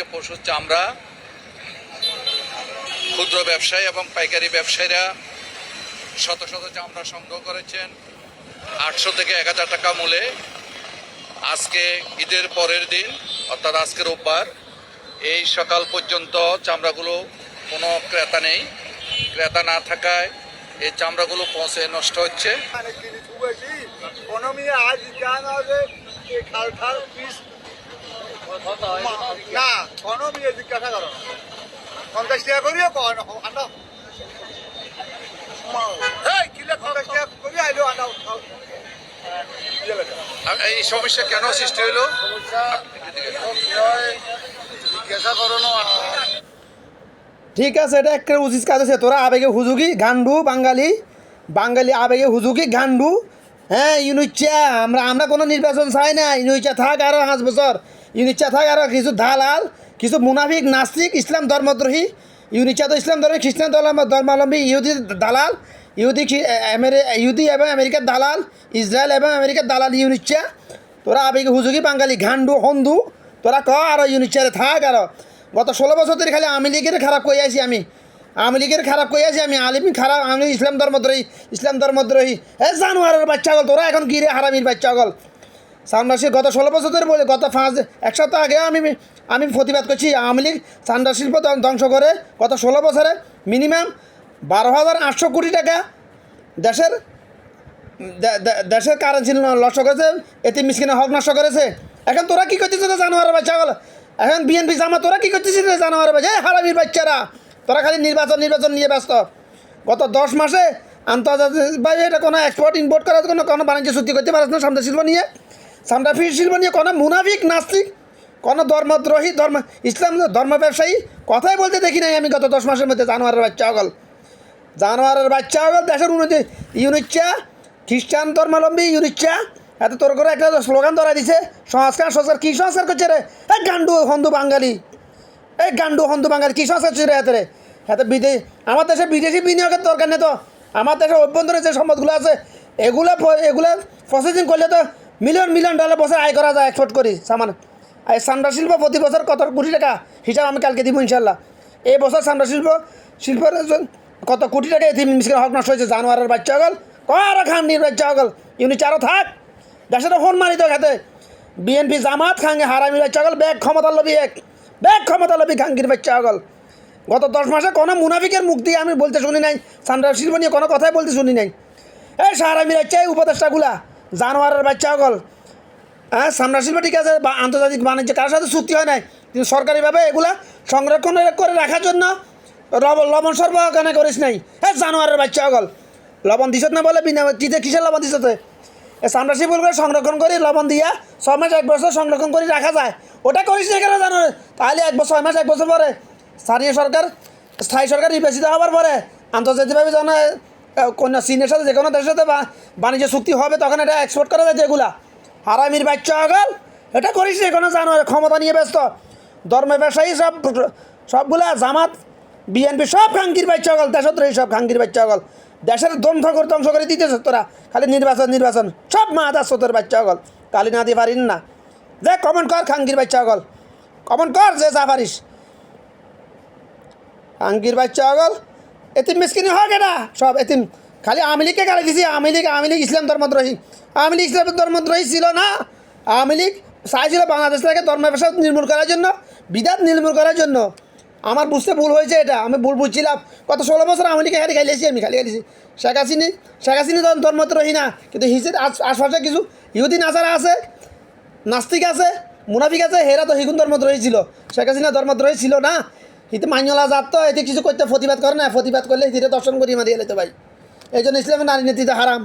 যে পশুর চামড়া ক্ষুদ্র ব্যবসায়ী এবং পাইকারি ব্যবসায়ীরা শত শত চামড়া সংগ্রহ করেছেন, আটশো থেকে এক হাজার টাকা মূল্যে আজকে ঈদের পরের দিন, অর্থাৎ আজকে রোববার, এই সকাল পর্যন্ত চামড়াগুলো কোনো ক্রেতা নেই। ক্রেতা না থাকায় এই চামড়াগুলো পৌঁছে নষ্ট হচ্ছে। না কোনো জিজ্ঞাসা করো পঞ্চাশ টাকা করিও কন এই, কি লেখো? পঞ্চাশ টাকা করি আইলো আনো আর এই সমস্যা কেন সৃষ্টি হলো জিজ্ঞাসা করো না। ঠিক আছে এটা একটা উচিত কাজ আছে। তোরা আবেগে হুজুকি গান্ডু বাঙালি। বাঙালি আবেগে হুজুকি গান্ডু। হ্যাঁ ইউনিচ্ছা আমরা আমরা কোনো নির্বাচন চাই না। ইউনিচ্ছা থাক আরও পাঁচ বছর। ইউনিচ্ছা থাক আরও কিছু দালাল, কিছু মুনাফিক নাস্তিক ইসলাম ধর্মদ্রোহী ইউনিচ্ছা তো ইসলাম ধর্মী খ্রিস্টান ধর্ম ধর্মাবলম্বী ইহুদি দালাল, ইহুদি ইহুদি এবং আমেরিকার দালাল ইসরায়েল এবং আমেরিকার দালাল ইউনিচ্ছা তোরা আবেগে হুজুকি বাঙালি ঘান্ডু হন্দু তোরা ক আরও ইউনিচারে থাক আরও গত ষোলো বছর ধরে খালি আওয়ামী লীগের খারাপ করে আছি আমি। আওয়ামী লীগের খারাপ করে আছি আমি। আলিম খারাপ আমি ইসলাম ধর্মদ্রোহী ইসলাম ধর্মদ্রোহী এ জানুয়ারের বাচ্চা গল তোরা এখন গিরে হারামির বাচ্চা গল। সান্ডাসির গত ষোলো বছর ধরে বলে গত পাঁচ, এক সপ্তাহ আগে আমি আমি প্রতিবাদ করছি আওয়ামী লীগ সান্ডা শিল্প ধ্বংস করে গত ষোলো বছরে মিনিমাম বারো হাজার আটশো কোটি টাকা দেশের দেশের কারেন্সি নষ্ট করেছে, এতে মিসকিনে হক নষ্ট করেছে। এখন তোরা কী করছিস রে জানোয়ারের বাচ্চা গল এখন বিএনপি জামা তোরা কী করছিস রে জানোয়ারের বাচ্চা? এই হারামির বাচ্চারা। তোরা খালি নির্বাচন নির্বাচন নিয়ে ব্যস্ত। গত দশ মাসে আন্তর্জাতিক বাইরে এটা কোনো এক্সপোর্ট ইম্পোর্ট করার কোনো কোনো বাণিজ্য চুক্তি করতে পারিস না সামনে শিল্প নিয়ে। সামনে ফির শিল্প নিয়ে কোনো মুনাফিক নাস্তিক, কোনো ধর্মদ্রোহী, ধর্ম, ইসলাম ধর্ম ব্যবসায়ী, কথাই বলতে দেখি নাই আমি গত দশ মাসের মধ্যে জানোয়ারের বাচ্চা গল জানোয়ারের বাচ্চা হল দেশের উন্নতি, ইউনিচ্ছা, খ্রিস্টান ধর্মাবলম্বী, ইউনিচ্ছা, এত তোর করে একটা স্লোগান ধরা দিছে, সংস্কার সংস্কার, কী সংস্কার করছে রে? এই গান্ডু, হন্দু বাঙালি। এই গান্ডু, হন্দু বাঙালি, কী সংস্কার করছে রে হাতে রে? এত বিদেশ আমার দেশে বিদেশি বিনিয়োগের দরকার নেই তো। আমার দেশের অভ্যন্তরে যে সম্পদগুলো আছে, এগুলো এগুলো প্রসেসিং করলে তো মিলিয়ন মিলিয়ন ডলার বছর আয় করা যায় এক্সপোর্ট করি সামান। আর সান্ডা শিল্প প্রতি বছর কত কোটি টাকা? হিসাব আমি কালকে দিব ইনশাল্লাহ এই বছর সান্ডা শিল্প, শিল্পের কত কোটি টাকা এতে মিসকিন হক নষ্ট হয়েছে, জানোয়ারের বাচ্চা হগল, কর খান্ডির বাচ্চা হগল। ইউনি চারো থাক। দেশের ফোন মারি তো খাতে বিএনপি জামাত খাঙ্গে হারামি বাচ্চা হগল, ব্যাগ ক্ষমতা লবি এক। ব্যাগ ক্ষমতা লবি খাঙ্গির বাচ্চা হগল। গত দশ মাসে কোনো মুনাফিকের মুখ দিয়ে আমি বলতে শুনি নাই সান্ডা শিল্প নিয়ে কোনো কথাই বলতে শুনি নাই। এই সারামি বাচ্চা এই উপদেষ্টাগুলা। জানোয়ারের বাচ্চা হগল হ্যাঁ সামনা শিল্প ঠিক আছে, বা আন্তর্জাতিক বাণিজ্য, কারোর সাথে চুক্তি হয় নাই। কিন্তু সরকারিভাবে এগুলা সংরক্ষণ করে রাখার জন্য লবণ লবণ সরবরাহ কেন করিস নাই? হ্যাঁ জানোয়ারের বাচ্চা অগল লবণ দিছত না বলে বিনা চিতে কিসের লবণ দিছত এ সামনা শিল্পগুলো সংরক্ষণ করে, লবণ দিয়া ছয় মাস, এক বছর সংরক্ষণ করে, রাখা যায়। ওটা করিস না কেন জানো তাহলে এক বছর, ছয় মাস, এক বছর পরে স্থানীয় সরকার, স্থায়ী সরকার নির্বাচিত হওয়ার পরে আন্তর্জাতিকভাবে যখন কোন চীনের সাথে যে কোনো দেশের সাথে বাণিজ্য চুক্তি হবে, তখন এটা এক্সপোর্ট করা যায় যেগুলা। হারামির বাচ্চা আগল এটা করিস কোনো জানো ক্ষমতা নিয়ে ব্যস্ত। ধর্ম ব্যবসায়ী সব, সবগুলা জামাত, বিএনপি সব খাঙ্গির বাচ্চা আগল দেশত্রী সব খাঙ্গির বাচ্চা আগল দেশের ধ্বংস করে ধ্বংস করে দিতেছ তোরা, খালি নির্বাচন নির্বাচন, সব মা দাস তোর বাচ্চা আগল কালি না দিয়ে পারিন না। যে কমেন্ট কর খাঙ্গির বাচ্চা আগল কমেন্ট কর যে যা পারিস। আঙ্কির বাচ্চা আগল এতিম মিসকিনি হোক এটা সব এতিম। খালি আওয়ামী লীগকে গালি দিছি। আওয়ামী লীগ আওয়ামী লীগ ইসলাম ধর্মদ্রোহী আওয়ামী লীগ ইসলাম ধর্মদ্রোহী ছিল না। আওয়ামী লীগ চাইছিল বাংলাদেশ থেকে ধর্ম ব্যবসা নির্মূল করার জন্য, বিদাত নির্মূল করার জন্য। আমার বুঝতে ভুল হয়েছে এটা। আমি ভুল বুঝছিলাম। গত ষোলো বছর আওয়ামী লীগকে খালি খাইলেছি আমি, খালি খাইলেছি শেখ হাসিনি শেখ হাসিনি ধর- ধর্মদ্রোহী না। কিন্তু হিসের আশপাশে কিছু ইহুদি নাচারা আছে, নাস্তিক আছে, মুনাফিক আছে, হেরা তো হিগুন ধর্মদ্রোহী ছিল শেখ হাসিনা ধর্মদ্রোহী ছিল না। হিতে মাইনলা জাত তো এতে কিছু করতে প্রতিবাদ করে না প্রতিবাদ করলে হিতে দর্শন করি মারিয়ে তো ভাই। এই জন্য ইসলামের নারী নেতৃত্ব হারাম।